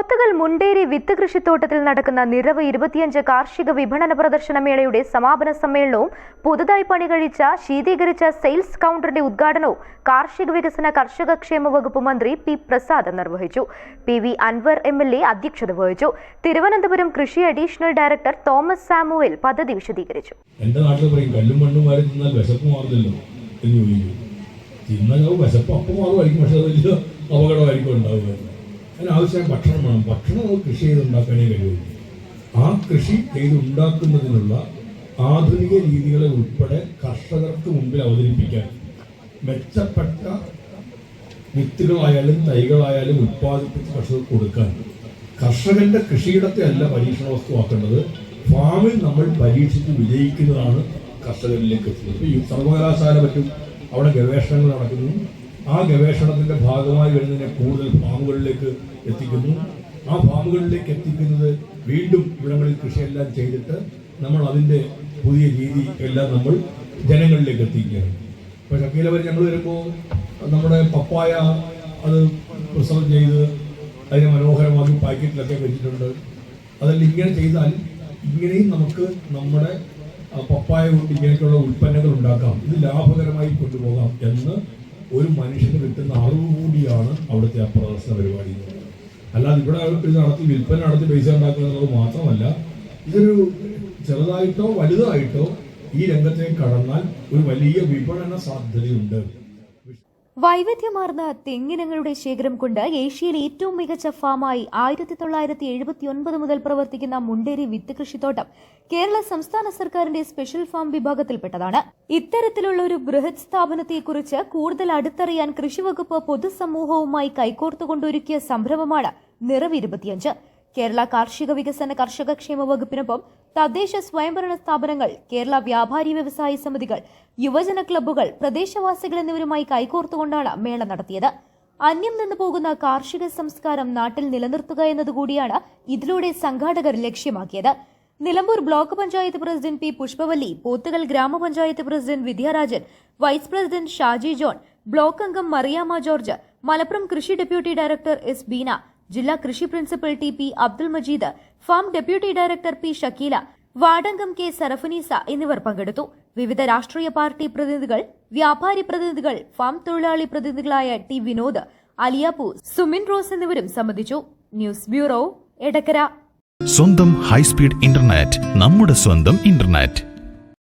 പോത്തുകൽ മുണ്ടേരി വിത്ത് കൃഷിത്തോട്ടത്തിൽ നടക്കുന്ന നിറവ് ഇരുപത്തിയഞ്ച് കാർഷിക വിപണന പ്രദർശന മേളയുടെ സമാപന സമ്മേളനവും പുതുതായി പണികഴിച്ച ശീതീകരിച്ച സെയിൽസ് കൗണ്ടറിന്റെ ഉദ്ഘാടനവും കാർഷിക വികസന കർഷക ക്ഷേമ വകുപ്പ് മന്ത്രി പി പ്രസാദ് നിർവഹിച്ചു. P V Anvar M L A അധ്യക്ഷത വഹിച്ചു. തിരുവനന്തപുരം കൃഷി അഡീഷണൽ ഡയറക്ടർ തോമസ് സാമുവൽ പദ്ധതി വിശദീകരിച്ചു. അപകടമായിരിക്കും ഉണ്ടാവുക. അതിനാവശ്യമായ ഭക്ഷണം വേണം ഭക്ഷണം കൃഷി ചെയ്തുണ്ടാക്കാനേ കഴിയുള്ളൂ. ആ കൃഷി ചെയ്തുണ്ടാക്കുന്നതിനുള്ള ആധുനിക രീതികളെ ഉൾപ്പെടെ കർഷകർക്ക് മുമ്പിൽ അവതരിപ്പിക്കാൻ മെച്ചപ്പെട്ട വിത്തുകളായാലും തൈകളായാലും ഉത്പാദിപ്പിച്ച് കർഷകർക്ക് കൊടുക്കാൻ കർഷകന്റെ കൃഷിയിടത്തെ അല്ല പരീക്ഷണ വസ്തുവാക്കേണ്ടത് ഫാമിൽ നമ്മൾ പരീക്ഷിച്ച് വിജയിക്കുന്നതാണ് കർഷകരിലേക്ക് എത്തുന്നത്. സർവകലാശാല പറ്റും അവിടെ ഗവേഷണങ്ങൾ നടക്കുന്നു. ആ ഗവേഷണത്തിന്റെ ഭാഗമായി വരുന്നതിനെ കൂടുതൽ ഫാമുകളിലേക്ക് എത്തിക്കുന്നു. ആ ഫാമുകളിലേക്ക് എത്തിക്കുന്നത് വീണ്ടും ഇവിടങ്ങളിൽ കൃഷിയെല്ലാം ചെയ്തിട്ട് നമ്മൾ അതിന്റെ പുതിയ രീതി എല്ലാം നമ്മൾ ജനങ്ങളിലേക്ക് എത്തിക്കുകയാണ്. ഇപ്പൊ ഷക്കീല വരെ ഞങ്ങൾ വരുമ്പോൾ നമ്മുടെ പപ്പായ അത് പ്രിസർവ് ചെയ്ത് അതിനെ മനോഹരമാക്കി പാക്കറ്റിലൊക്കെ വെച്ചിട്ടുണ്ട്. അതെല്ലാം ഇങ്ങനെ ചെയ്താൽ ഇങ്ങനെയും നമുക്ക് നമ്മുടെ പപ്പായ കൊണ്ട് ഇങ്ങനെയൊക്കെയുള്ള ഉൽപ്പന്നങ്ങൾ ഉണ്ടാക്കാം. ഇത് ലാഭകരമായി കൊണ്ടുപോകാം എന്ന് ഒരു മനുഷ്യന് കിട്ടുന്ന അറിവ് കൂടിയാണ് അവിടുത്തെ ആ പ്രദർശന പരിപാടി. അല്ലാതെ ഇവിടെ ഇത് നടത്തി വിൽപ്പന നടത്തി പൈസ ഉണ്ടാക്കുക എന്നുള്ളത് മാത്രമല്ല ഇതൊരു ചെറുതായിട്ടോ വലുതായിട്ടോ ഈ രംഗത്തേക്ക് കടന്നാൽ ഒരു വലിയ വിപണന സാധ്യതയുണ്ട്. വൈവിധ്യമാർന്ന തെങ്ങിനങ്ങളുടെ ശേഖരം കൊണ്ട് ഏഷ്യയിലെ ഏറ്റവും മികച്ച ഫാമായി ആയിരത്തി തൊള്ളായിരത്തി എഴുപത്തി ഒൻപത് മുതൽ പ്രവർത്തിക്കുന്ന മുണ്ടേരി വിത്ത് കൃഷിത്തോട്ടം കേരള സംസ്ഥാന സർക്കാരിന്റെ സ്പെഷ്യൽ ഫാം വിഭാഗത്തിൽപ്പെട്ടതാണ്. ഇത്തരത്തിലുള്ള ഒരു ബൃഹത് സ്ഥാപനത്തെക്കുറിച്ച് കൂടുതൽ അടുത്തറിയാൻ കൃഷിവകുപ്പ് പൊതുസമൂഹവുമായി കൈകോർത്തുകൊണ്ടൊരുക്കിയ സംരംഭമാണ് നിറവ് ഇരുപത്തിയഞ്ച്. കേരള കാർഷിക വികസന കർഷക ക്ഷേമ വകുപ്പിനൊപ്പം തദ്ദേശ സ്വയംഭരണ സ്ഥാപനങ്ങൾ കേരള വ്യാപാരി വ്യവസായ സമിതികൾ യുവജന ക്ലബ്ബുകൾ പ്രദേശവാസികൾ എന്നിവരുമായി കൈകോർത്തുകൊണ്ടാണ് മേള നടത്തിയത്. അന്യം നിന്ന് പോകുന്ന കാർഷിക സംസ്കാരം നാട്ടിൽ നിലനിർത്തുക എന്നതുകൂടിയാണ് ഇതിലൂടെ സംഘാടകർ ലക്ഷ്യമാക്കിയത്. Nilambur block panchayat president P Pushpavalli Pothukal grama panchayat president Vidyarajan vice president Shaji John block അംഗം മറിയാമ്മ ജോർജ് മലപ്പുറം കൃഷി ഡെപ്യൂട്ടി ഡയറക്ടർ എസ് ബീന ജില്ലാ കൃഷി principal T P Abdul Majeed farm deputy director P Shakeela വാടങ്കം K Sarafaneesa എന്നിവർ പങ്കെടുത്തു. വിവിധ രാഷ്ട്രീയ party പ്രതിനിധികൾ വ്യാപാരി പ്രതിനിധികൾ ഫാം തൊഴിലാളി പ്രതിനിധികളായ ടി വിനോദ് അലിയാപ്പു സുമിൻ റോസ് എന്നിവരും സംബന്ധിച്ചു. News bureau Edakkara. സ്വന്തം ഹൈസ്പീഡ് ഇന്റർനെറ്റ് നമ്മുടെ സ്വന്തം ഇന്റർനെറ്റ്.